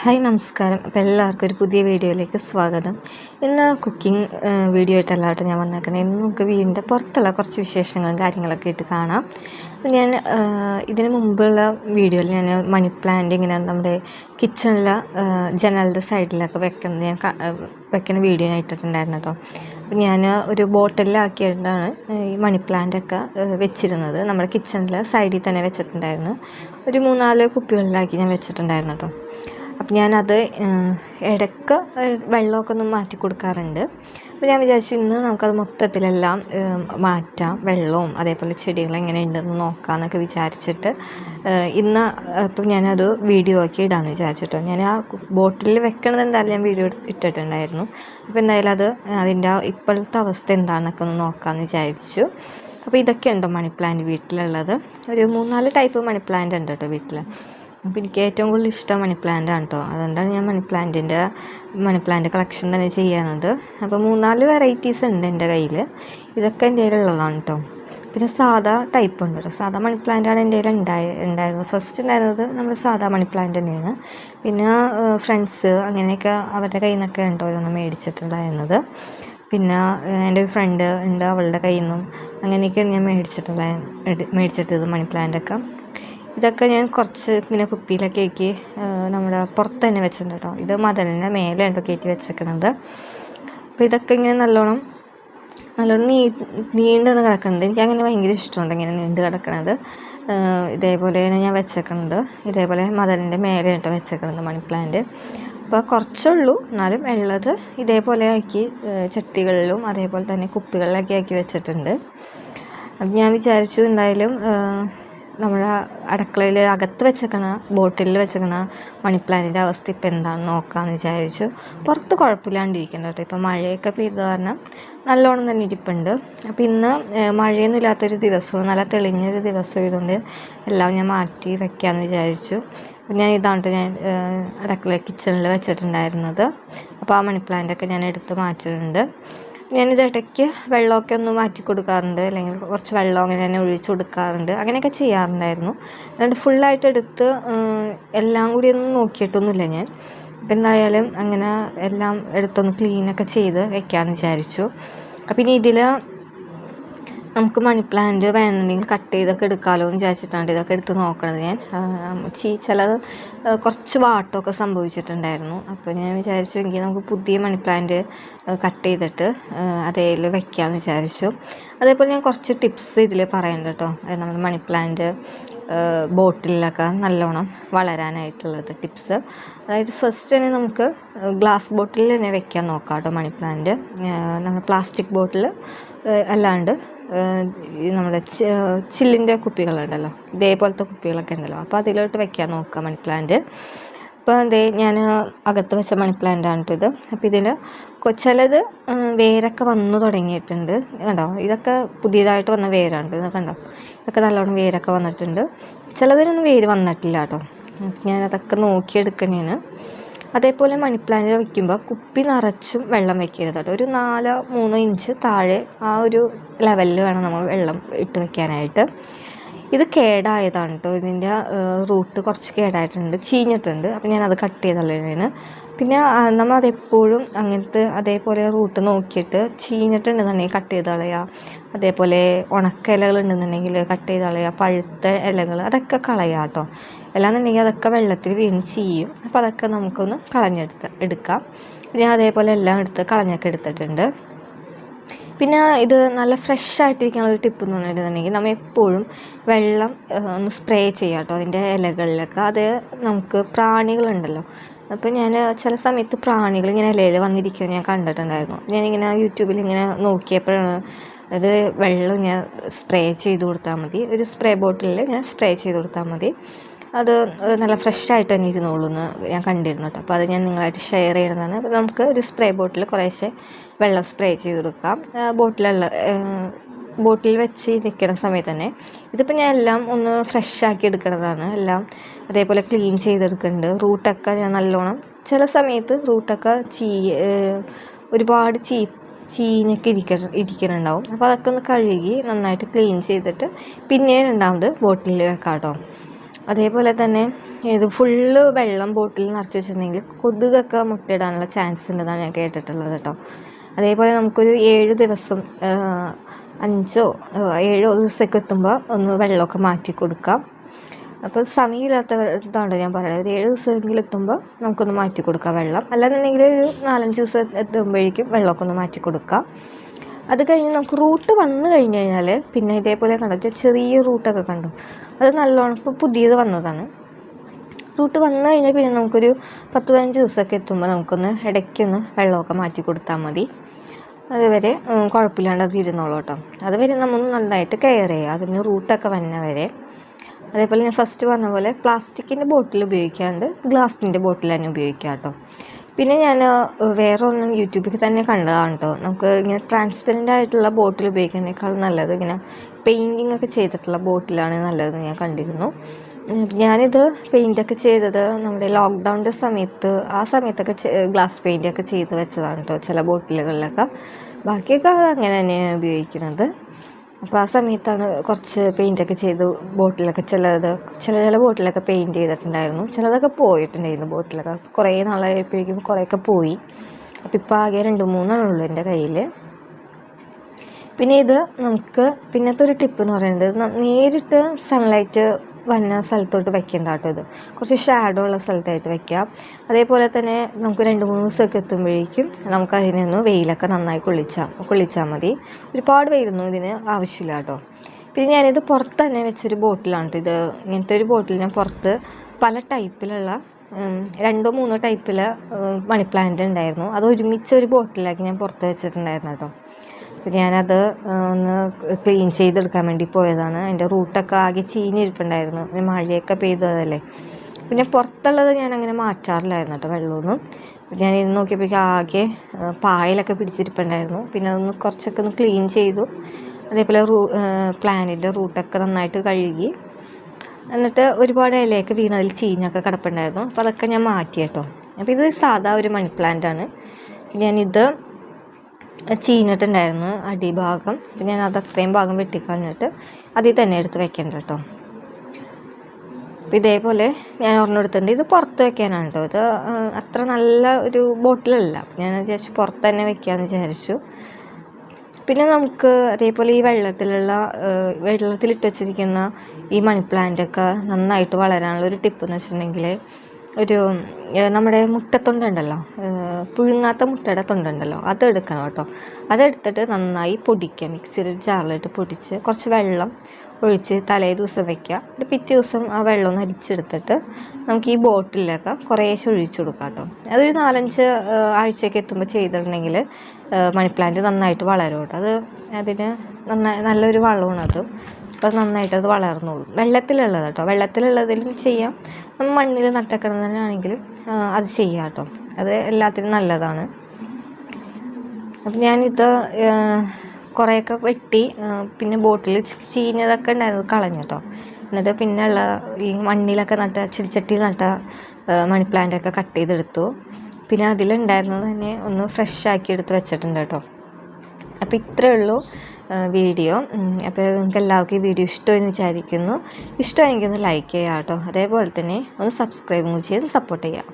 Hi നമസ്കാരം. അപ്പോൾ എല്ലാവർക്കും ഒരു പുതിയ വീഡിയോയിലേക്ക് സ്വാഗതം. ഇന്ന് കുക്കിംഗ് വീഡിയോ ആയിട്ടല്ല കേട്ടോ ഞാൻ വന്നേക്കുന്നത് ഇന്ന് നമുക്ക് വീടിന്റെ പുറത്തുള്ള കുറച്ച് വിശേഷങ്ങളും കാര്യങ്ങളൊക്കെ ആയിട്ട് കാണാം. ഞാൻ ഇതിന് മുമ്പുള്ള വീഡിയോയിൽ ഞാൻ മണി പ്ലാന്റ് ഇങ്ങനെ നമ്മുടെ കിച്ചണിലെ ജനലിന്റെ സൈഡിലൊക്കെ വെക്കുന്നത് ഞാൻ വെക്കുന്ന വീഡിയോ ഞാൻ ഇട്ടിട്ടുണ്ടായിരുന്നു കേട്ടോ. അപ്പം ഞാൻ ഒരു ബോട്ടിലാക്കിയിട്ടാണ് ഈ മണി പ്ലാന്റ് ഒക്കെ വെച്ചിരുന്നത്. നമ്മുടെ കിച്ചണിൽ സൈഡിൽ തന്നെ വെച്ചിട്ടുണ്ടായിരുന്നു. ഒരു മൂന്നാൽ കുപ്പികളിലാക്കി ഞാൻ വെച്ചിട്ടുണ്ടായിരുന്നു കേട്ടോ. അപ്പം ഞാനത് ഇടയ്ക്ക് വെള്ളമൊക്കെ ഒന്ന് മാറ്റി കൊടുക്കാറുണ്ട്. അപ്പോൾ ഞാൻ വിചാരിച്ചു ഇന്ന് നമുക്കത് മൊത്തത്തിലെല്ലാം മാറ്റാം. വെള്ളവും അതേപോലെ ചെടികൾ എങ്ങനെ ഉണ്ടെന്ന് നോക്കാമെന്നൊക്കെ വിചാരിച്ചിട്ട് ഇന്ന് ഇപ്പം ഞാനത് വീഡിയോ ആക്കി ഇടാമെന്ന് വിചാരിച്ചിട്ടോ. ഞാൻ ആ ബോട്ടിൽ വെക്കണത് എന്തായാലും ഞാൻ വീഡിയോ ഇട്ടിട്ടുണ്ടായിരുന്നു. അപ്പോൾ എന്തായാലും അത് അതിന്റെ ഇപ്പോഴത്തെ അവസ്ഥ എന്താണെന്നൊക്കെ ഒന്ന് നോക്കാമെന്ന് വിചാരിച്ചു. അപ്പോൾ ഇതൊക്കെ ഉണ്ടോ മണി പ്ലാന്റ് വീട്ടിലുള്ളത്? ഒരു മൂന്നാൽ ടൈപ്പ് മണി പ്ലാന്റ് ഉണ്ട് കേട്ടോ വീട്ടിൽ അപ്പോൾ എനിക്ക് ഏറ്റവും കൂടുതൽ ഇഷ്ടം മണി പ്ലാന്റ് ആണ് കേട്ടോ അതുകൊണ്ടാണ് ഞാൻ മണി പ്ലാന്റിന്റെ മണി പ്ലാന്റ് കളക്ഷൻ തന്നെ ചെയ്യുന്നത് അപ്പോൾ മൂന്നാൽ വെറൈറ്റീസ് ഉണ്ട് എന്റെ കയ്യിൽ ഇതൊക്കെ എന്റെ കയ്യിലുള്ളതാണ് കേട്ടോ പിന്നെ സാധാ ടൈപ്പ് ഉണ്ട് കേട്ടോ സാധാ മണി പ്ലാന്റ് ആണ് എന്റെ കയ്യിൽ ഉണ്ടായ ഉണ്ടായിരുന്നത്. ഫസ്റ്റ് ഉണ്ടായിരുന്നത് നമ്മൾ സാധാ മണി പ്ലാന്റ് തന്നെയാണ്. പിന്നെ ഫ്രണ്ട്സ് അങ്ങനെയൊക്കെ അവരുടെ കയ്യിൽ നിന്നൊക്കെ ഉണ്ടോ ഓരോന്ന് മേടിച്ചിട്ടുണ്ടായിരുന്നത്. പിന്നെ എന്റെ ഒരു ഫ്രണ്ട് ഉണ്ട് അവളുടെ കയ്യിൽ നിന്നും അങ്ങനെയൊക്കെയാണ് ഞാൻ മേടിച്ചിട്ടുള്ള മേടിച്ചിട്ടത് മണി പ്ലാന്റൊക്കെ. ഇതൊക്കെ ഞാൻ കുറച്ച് ഇങ്ങനെ കുപ്പിയിലൊക്കെ ആക്കി നമ്മുടെ പുറത്ത് തന്നെ വെച്ചിട്ടുണ്ട് കേട്ടോ ഇത് മതലിന്റെ മേലെ ഉണ്ടോ കയറ്റി വെച്ചേക്കുന്നത് അപ്പോൾ ഇതൊക്കെ ഇങ്ങനെ നല്ലോണം നല്ലോണം നീ നീണ്ടെന്ന് കിടക്കുന്നുണ്ട് എനിക്ക് അങ്ങനെ ഭയങ്കര ഇഷ്ടമുണ്ട് ഇങ്ങനെ നീണ്ട് കിടക്കണത്. ഇതേപോലെ തന്നെ ഞാൻ വെച്ചേക്കുന്നത് ഇതേപോലെ മതലിന്റെ മേലെ കേട്ടോ വെച്ചേക്കുന്നത് മണി പ്ലാന്റ്. അപ്പോൾ കുറച്ചുള്ളൂ. എന്നാലും ഉള്ളത് ഇതേപോലെ ആക്കി ചട്ടികളിലും അതേപോലെ തന്നെ കുപ്പികളിലൊക്കെ ആക്കി വെച്ചിട്ടുണ്ട്. അപ്പം ഞാൻ വിചാരിച്ചു എന്തായാലും നമ്മുടെ അടുക്കളയിൽ അകത്ത് വെച്ചേക്കണ ബോട്ടിലിൽ വെച്ചേക്കണ മണി പ്ലാന്റിന്റെ അവസ്ഥ ഇപ്പം എന്താണെന്ന് നോക്കാമെന്ന് വിചാരിച്ചു. പുറത്ത് കുഴപ്പമില്ലാണ്ടിരിക്കണം കേട്ടോ. ഇപ്പം മഴയൊക്കെ പെയ്ത കാരണം നല്ലോണം തന്നെ ഇരിപ്പുണ്ട്. അപ്പം ഇന്ന് മഴയൊന്നും ഇല്ലാത്തൊരു ദിവസവും നല്ല തെളിഞ്ഞൊരു ദിവസം ഇതുകൊണ്ട് എല്ലാം ഞാൻ മാറ്റി വെക്കാമെന്ന് വിചാരിച്ചു. ഞാൻ ഇതാണ് ഞാൻ അടുക്കള കിച്ചണിൽ വെച്ചിട്ടുണ്ടായിരുന്നത്. അപ്പോൾ ആ മണി പ്ലാന്റൊക്കെ ഞാൻ എടുത്ത് മാറ്റിയിട്ടുണ്ട്. ഞാനിത് ഇടയ്ക്ക് വെള്ളമൊക്കെ ഒന്ന് മാറ്റി കൊടുക്കാറുണ്ട്. അല്ലെങ്കിൽ കുറച്ച് വെള്ളം അങ്ങനെ തന്നെ ഒഴിച്ചു കൊടുക്കാറുണ്ട്. അങ്ങനെയൊക്കെ ചെയ്യാറുണ്ടായിരുന്നു. അല്ലാണ്ട് ഫുള്ളായിട്ട് എടുത്ത് എല്ലാം കൂടി ഒന്നും നോക്കിയിട്ടൊന്നുമില്ല ഞാൻ. അപ്പം എന്തായാലും അങ്ങനെ എല്ലാം എടുത്തൊന്ന് ക്ലീനൊക്കെ ചെയ്ത് വെക്കാമെന്ന് വിചാരിച്ചു. അപ്പം ഇനി ഇതിൽ നമുക്ക് മണി പ്ലാന്റ് വേണമെന്നുണ്ടെങ്കിൽ കട്ട് ചെയ്തൊക്കെ എടുക്കാമല്ലോ എന്ന് വിചാരിച്ചിട്ടാണ് ഇതൊക്കെ എടുത്ത് നോക്കണത് ഞാൻ. ചീ ചില കുറച്ച് വാട്ടമൊക്കെ സംഭവിച്ചിട്ടുണ്ടായിരുന്നു. അപ്പോൾ ഞാൻ വിചാരിച്ചു എങ്കിൽ നമുക്ക് പുതിയ മണി പ്ലാന്റ് കട്ട് ചെയ്തിട്ട് അതേൽ വെക്കാമെന്ന് വിചാരിച്ചു. അതേപോലെ ഞാൻ കുറച്ച് ടിപ്സ് ഇതിൽ പറയുന്നുണ്ട് കേട്ടോ നമ്മുടെ മണി പ്ലാന്റ് ബോട്ടിലൊക്കെ നല്ലോണം വളരാനായിട്ടുള്ളത് ടിപ്സ്. അതായത് ഫസ്റ്റ് തന്നെ നമുക്ക് ഗ്ലാസ് ബോട്ടിൽ തന്നെ വെക്കാൻ നോക്കാം കേട്ടോ മണി പ്ലാന്റ് നമ്മൾ പ്ലാസ്റ്റിക് ബോട്ടിൽ അല്ലാണ്ട് നമ്മുടെ ചില്ലിന്റെ കുപ്പികളുണ്ടല്ലോ. ഇതേപോലത്തെ കുപ്പികളൊക്കെ ഉണ്ടല്ലോ. അപ്പോൾ അതിലോട്ട് വെക്കാൻ നോക്കാം മണി പ്ലാന്റ് അപ്പോൾ അതേ ഞാൻ അകത്ത് വെച്ച മണി പ്ലാന്റ് ആണ് ഇത്. അപ്പോൾ ഇതിൽ ചിലത് വേരൊക്കെ വന്നു തുടങ്ങിയിട്ടുണ്ട് കണ്ടോ? ഇതൊക്കെ പുതിയതായിട്ട് വന്ന വേരാണ് ഇത് കണ്ടോ? ഇതൊക്കെ നല്ലോണം വേരൊക്കെ വന്നിട്ടുണ്ട്. ചിലതിനൊന്നും വേര് വന്നിട്ടില്ല കേട്ടോ. ഞാനതൊക്കെ നോക്കിയെടുക്കണേന്. അതേപോലെ മണി പ്ലാന്റ് വയ്ക്കുമ്പോൾ കുപ്പി നിറച്ചും വെള്ളം വെക്കരുത് കേട്ടോ. ഒരു നാലോ മൂന്നോ ഇഞ്ച് താഴെ ആ ഒരു ലെവലിൽ വേണം നമ്മൾ വെള്ളം ഇട്ട് വെക്കാനായിട്ട്. ഇത് കേടായതാണ് കേട്ടോ ഇതിന്റെ റൂട്ട് കുറച്ച് കേടായിട്ടുണ്ട് ചീഞ്ഞിട്ടുണ്ട്. അപ്പം ഞാനത് കട്ട് ചെയ്തല്ലേന് പിന്നെ നമ്മൾ അതെപ്പോഴും അങ്ങനത്തെ അതേപോലെ റൂട്ട് നോക്കിയിട്ട് ചീഞ്ഞിട്ടുണ്ടെന്നുണ്ടെങ്കിൽ കട്ട് ചെയ്ത് കളയുക അതേപോലെ ഉണക്ക ഇലകൾ ഉണ്ടെന്നുണ്ടെങ്കിൽ കട്ട് ചെയ്ത് കളയുക പഴുത്ത ഇലകൾ അതൊക്കെ കളയുക കേട്ടോ അല്ലാന്നുണ്ടെങ്കിൽ അതൊക്കെ വെള്ളത്തിൽ വീണ് ചെയ്യും അപ്പോൾ അതൊക്കെ നമുക്കൊന്ന് കളഞ്ഞെടുത്ത് എടുക്കാം. ഞാൻ അതേപോലെ എല്ലാം എടുത്ത് കളഞ്ഞൊക്കെ എടുത്തിട്ടുണ്ട്. പിന്നെ ഇത് നല്ല ഫ്രഷ് ആയിട്ടിരിക്കാനുള്ള ഒരു ടിപ്പ് എന്ന് പറഞ്ഞിട്ടുണ്ടെങ്കിൽ നമ്മൾ എപ്പോഴും വെള്ളം ഒന്ന് സ്പ്രേ ചെയ്യാം കേട്ടോ അതിന്റെ ഇലകളിലൊക്കെ. അത് നമുക്ക് പ്രാണികളുണ്ടല്ലോ. അപ്പോൾ ഞാൻ ചില സമയത്ത് പ്രാണികൾ ഇങ്ങനെ ഇലയിൽ വന്നിരിക്കുന്നത് ഞാൻ കണ്ടിട്ടുണ്ടായിരുന്നു. ഞാനിങ്ങനെ യൂട്യൂബിൽ ഇങ്ങനെ നോക്കിയപ്പോഴാണ് അത് വെള്ളം ഞാൻ സ്പ്രേ ചെയ്ത് കൊടുത്താൽ മതി. ഒരു സ്പ്രേ ബോട്ടിലിൽ ഞാൻ സ്പ്രേ ചെയ്ത് കൊടുത്താൽ മതി. അത് നല്ല ഫ്രഷായിട്ട് തന്നെ ഇരുന്നോളൂ എന്ന് ഞാൻ കണ്ടിരുന്നു കേട്ടോ. അപ്പോൾ അത് ഞാൻ നിങ്ങളായിട്ട് ഷെയർ ചെയ്യുന്നതാണ്. അപ്പോൾ നമുക്ക് ഒരു സ്പ്രേ ബോട്ടിൽ കുറേശ്ശെ വെള്ളം സ്പ്രേ ചെയ്ത് കൊടുക്കാം. ബോട്ടിലുള്ള ബോട്ടിൽ വെച്ച് നിൽക്കുന്ന സമയത്ത് തന്നെ ഇതിപ്പോൾ ഞാൻ എല്ലാം ഒന്ന് ഫ്രഷ് ആക്കി എടുക്കുന്നതാണ് എല്ലാം അതേപോലെ ക്ലീൻ ചെയ്തെടുക്കുന്നുണ്ട് റൂട്ടൊക്കെ ഞാൻ നല്ലോണം ചില സമയത്ത് റൂട്ടൊക്കെ ചീ ഒരുപാട് ചീ ചീഞ്ഞൊക്കെ ഇരിക്ക ഇരിക്കുന്നുണ്ടാവും അപ്പോൾ അതൊക്കെ ഒന്ന് കഴുകി നന്നായിട്ട് ക്ലീൻ ചെയ്തിട്ട് പിന്നെ രണ്ടാമത് ബോട്ടിലിൽ വെക്കാം കേട്ടോ അതേപോലെ തന്നെ ഇത് ഫുള്ള് വെള്ളം ബോട്ടിൽ നിറച്ച് വെച്ചിട്ടുണ്ടെങ്കിൽ കൊതുകൊക്കെ മുട്ടയിടാനുള്ള ചാൻസ് ഉണ്ടെന്നാണ് ഞാൻ കേട്ടിട്ടുള്ളത് കേട്ടോ. അതേപോലെ നമുക്കൊരു ഏഴ് ദിവസം അഞ്ചോ ഏഴോ ദിവസമൊക്കെ എത്തുമ്പോൾ ഒന്ന് വെള്ളമൊക്കെ മാറ്റി കൊടുക്കാം. അപ്പോൾ സമയമില്ലാത്തതാണ് ഞാൻ പറയുന്നത്. ഒരു ഏഴ് ദിവസമെങ്കിലും എത്തുമ്പോൾ നമുക്കൊന്ന് മാറ്റി കൊടുക്കാം വെള്ളം. അല്ലാന്നുണ്ടെങ്കിൽ ഒരു നാലഞ്ച് ദിവസം എത്തുമ്പോഴേക്കും വെള്ളമൊക്കെ ഒന്ന് മാറ്റി കൊടുക്കാം. അത് കഴിഞ്ഞ് നമുക്ക് റൂട്ട് വന്നു കഴിഞ്ഞ് കഴിഞ്ഞാൽ പിന്നെ ഇതേപോലെ കണ്ടു ചെറിയ റൂട്ടൊക്കെ കണ്ടു? അത് നല്ലോണം ഇപ്പോൾ പുതിയത് വന്നതാണ്. റൂട്ട് വന്നു കഴിഞ്ഞാൽ പിന്നെ നമുക്കൊരു പത്ത് പതിനഞ്ച് ദിവസമൊക്കെ എത്തുമ്പോൾ നമുക്കൊന്ന് ഇടയ്ക്കൊന്ന് വെള്ളമൊക്കെ മാറ്റി കൊടുത്താൽ മതി. അതുവരെ കുഴപ്പമില്ലാണ്ട് അത് ഇരുന്നോളൂ കേട്ടോ. അതുവരെ നമ്മൾ നന്നായിട്ട് കെയർ ചെയ്യുക. അതിന് റൂട്ടൊക്കെ വന്ന വരെ. അതേപോലെ ഞാൻ ഫസ്റ്റ് പറഞ്ഞ പോലെ പ്ലാസ്റ്റിക്കിന്റെ ബോട്ടിൽ ഉപയോഗിക്കാണ്ട് ഗ്ലാസിന്റെ ബോട്ടിൽ തന്നെ ഉപയോഗിക്കാം കേട്ടോ. പിന്നെ ഞാൻ വേറെ ഒന്നും യൂട്യൂബിൽ തന്നെ കണ്ടതാണ് കേട്ടോ നമുക്ക് ഇങ്ങനെ ട്രാൻസ്പെറന്റ് ആയിട്ടുള്ള ബോട്ടിൽ ഉപയോഗിക്കുന്നതിനേക്കാൾ നല്ലത് ഇങ്ങനെ പെയിന്റിങ് ഒക്കെ ചെയ്തിട്ടുള്ള ബോട്ടിലാണ് നല്ലതെന്ന് ഞാൻ കണ്ടിരുന്നു. ഞാനിത് പെയിന്റൊക്കെ ചെയ്തത് നമ്മുടെ ലോക്ക്ഡൗണിന്റെ സമയത്ത് ആ സമയത്തൊക്കെ ഗ്ലാസ് പെയിന്റൊക്കെ ചെയ്ത് വെച്ചതാണ് കേട്ടോ ചില ബോട്ടിലുകളിലൊക്കെ ബാക്കിയൊക്കെ അങ്ങനെ തന്നെയാണ് ഉപയോഗിക്കുന്നത്. അപ്പോൾ ആ സമയത്താണ് കുറച്ച് പെയിന്റൊക്കെ ചെയ്ത് ബോട്ടിലൊക്കെ ചിലത് ചില ചില ബോട്ടിലൊക്കെ പെയിന്റ് ചെയ്തിട്ടുണ്ടായിരുന്നു. ചിലതൊക്കെ പോയിട്ടുണ്ടായിരുന്നു ബോട്ടിലൊക്കെ. കുറേ നാളായപ്പോഴേക്കും കുറേയൊക്കെ പോയി. അപ്പോൾ ഇപ്പോൾ ആകെ രണ്ട് മൂന്നെണ്ണം ഉള്ളൂ എന്റെ കയ്യിൽ പിന്നെ ഇത് നമുക്ക് പിന്നത്തെ ഒരു ടിപ്പ് എന്ന് പറയുന്നത് നേരിട്ട് സൺലൈറ്റ് വന്ന സ്ഥലത്തോട്ട് വെക്കേണ്ട കേട്ടോ ഇത്. കുറച്ച് ഷാഡോ ഉള്ള സ്ഥലത്തായിട്ട് വെക്കാം. അതേപോലെ തന്നെ നമുക്ക് രണ്ട് മൂന്ന് ദിവസമൊക്കെ എത്തുമ്പോഴേക്കും നമുക്ക് അതിനൊന്ന് വെയിലൊക്കെ നന്നായി കൊള്ളിച്ചാൽ കൊള്ളിച്ചാൽ മതി. ഒരുപാട് വെയിലൊന്നും ഇതിന് ആവശ്യമില്ല കേട്ടോ. പിന്നെ ഞാനിത് പുറത്ത് തന്നെ വെച്ചൊരു ബോട്ടിലാണ് ട്ടോ ഇത്. ഇങ്ങനത്തെ ഒരു ബോട്ടിൽ ഞാൻ പുറത്ത് പല ടൈപ്പിലുള്ള രണ്ടോ മൂന്നോ ടൈപ്പിലെ മണി പ്ലാന്റ് ഉണ്ടായിരുന്നു. അത് ഒരുമിച്ച് ഒരു ബോട്ടിലാക്കി ഞാൻ പുറത്ത് വെച്ചിട്ടുണ്ടായിരുന്നു കേട്ടോ. അപ്പോൾ ഞാനത് ഒന്ന് ക്ലീൻ ചെയ്തെടുക്കാൻ വേണ്ടി പോയതാണ്. അതിന്റെ റൂട്ടൊക്കെ ആകെ ചീഞ്ഞിരിപ്പുണ്ടായിരുന്നു. മഴയൊക്കെ പെയ്തതല്ലേ. പിന്നെ പുറത്തുള്ളത് ഞാൻ അങ്ങനെ മാറ്റാറില്ലായിരുന്നു കേട്ടോ വെള്ളമൊന്നും. ഞാൻ ഇത് നോക്കിയപ്പോഴേക്കും ആകെ പായലൊക്കെ പിടിച്ചിരിപ്പുണ്ടായിരുന്നു. പിന്നെ അതൊന്ന് കുറച്ചൊക്കെ ഒന്ന് ക്ലീൻ ചെയ്തു. അതേപോലെ റൂ പ്ലാനിന്റെ റൂട്ടൊക്കെ നന്നായിട്ട് കഴുകി. എന്നിട്ട് ഒരുപാട് ഇലയൊക്കെ വീണ് അതിൽ ചീഞ്ഞൊക്കെ കിടപ്പുണ്ടായിരുന്നു. അപ്പോൾ അതൊക്കെ ഞാൻ മാറ്റി കേട്ടോ. അപ്പോൾ ഇത് സാധാ ഒരു മണി പ്ലാന്റ് ആണ്. ഞാനിത് ചീഞ്ഞിട്ടുണ്ടായിരുന്നു അടിഭാഗം ഞാൻ അത് അത്രയും ഭാഗം വെട്ടിക്കളഞ്ഞിട്ട് അതിൽ തന്നെ എടുത്ത് വെക്കണ്ട കേട്ടോ. അപ്പോൾ ഇതേപോലെ ഞാൻ ഒരെണ്ണം എടുത്തിട്ടുണ്ട്. ഇത് പുറത്ത് വെക്കാനാണ് കേട്ടോ. ഇത് അത്ര നല്ല ഒരു ബോട്ടിലല്ല. ഞാൻ വിചാരിച്ചു പുറത്ത് തന്നെ വെക്കാമെന്ന് വിചാരിച്ചു. പിന്നെ നമുക്ക് അതേപോലെ ഈ വെള്ളത്തിലുള്ള വെള്ളത്തിലിട്ട് വെച്ചിരിക്കുന്ന ഈ മണി പ്ലാന്റൊക്കെ നന്നായിട്ട് വളരാനുള്ള ഒരു ടിപ്പ് എന്ന് വെച്ചിട്ടുണ്ടെങ്കിൽ ഒരു നമ്മുടെ മുട്ടത്തൊണ്ടുണ്ടല്ലോ പുഴുങ്ങാത്ത മുട്ടയുടെ തൊണ്ടുണ്ടല്ലോ അത് എടുക്കണം കേട്ടോ. അതെടുത്തിട്ട് നന്നായി പൊടിക്കുക. മിക്സിയിൽ ഒരു ജാറിലിട്ട് പൊടിച്ച് കുറച്ച് വെള്ളം ഒഴിച്ച് തലേ ദിവസം വെക്കുക. ഒരു പിറ്റേ ദിവസം ആ വെള്ളം ഒന്ന് അരിച്ചെടുത്തിട്ട് നമുക്ക് ഈ ബോട്ടിലൊക്കെ കുറേശ്ശെ ഒഴിച്ചു കൊടുക്കാം കേട്ടോ. അതൊരു നാലഞ്ച് ആഴ്ചയൊക്കെ എത്തുമ്പോൾ ചെയ്തിട്ടുണ്ടെങ്കിൽ മണി പ്ലാന്റ് നന്നായിട്ട് വളരും കേട്ടോ. അത് അതിന് നന്നായി നല്ലൊരു വളമാണ് അത് നന്നായിട്ട് അത് വളർന്നോളും. വെള്ളത്തിലുള്ളത് കേട്ടോ. വെള്ളത്തിലുള്ളതിലും ചെയ്യാം. നമ്മൾ മണ്ണിൽ നട്ടക്കിടന്നാണെങ്കിലും അത് ചെയ്യാം കേട്ടോ. അത് എല്ലാത്തിനും നല്ലതാണ്. അപ്പം ഞാനിത് കുറേയൊക്കെ വെട്ടി പിന്നെ ബോട്ടിൽ ചീഞ്ഞതൊക്കെ ഉണ്ടായിരുന്നു കളഞ്ഞു കേട്ടോ. എന്നിട്ട് പിന്നെ ഉള്ള ഈ മണ്ണിലൊക്കെ നട്ട ചെടിച്ചട്ടിയിൽ നട്ട മണി പ്ലാന്റൊക്കെ കട്ട് ചെയ്തെടുത്തു. പിന്നെ അതിലുണ്ടായിരുന്നത് തന്നെ ഒന്ന് ഫ്രഷ് ആക്കി എടുത്ത് വെച്ചിട്ടുണ്ട് കേട്ടോ. അപ്പോൾ ഇത്രയേ ഉള്ളൂ വീഡിയോ. അപ്പോൾ നിങ്ങൾക്ക് എല്ലാവർക്കും ഈ വീഡിയോ ഇഷ്ടമെന്ന് വിചാരിക്കുന്നു. ഇഷ്ടമായെങ്കിൽ ഒന്ന് ലൈക്ക് ചെയ്യാം കേട്ടോ. അതേപോലെ തന്നെ ഒന്ന് സബ്സ്ക്രൈബും ചെയ്ത് സപ്പോർട്ട് ചെയ്യാം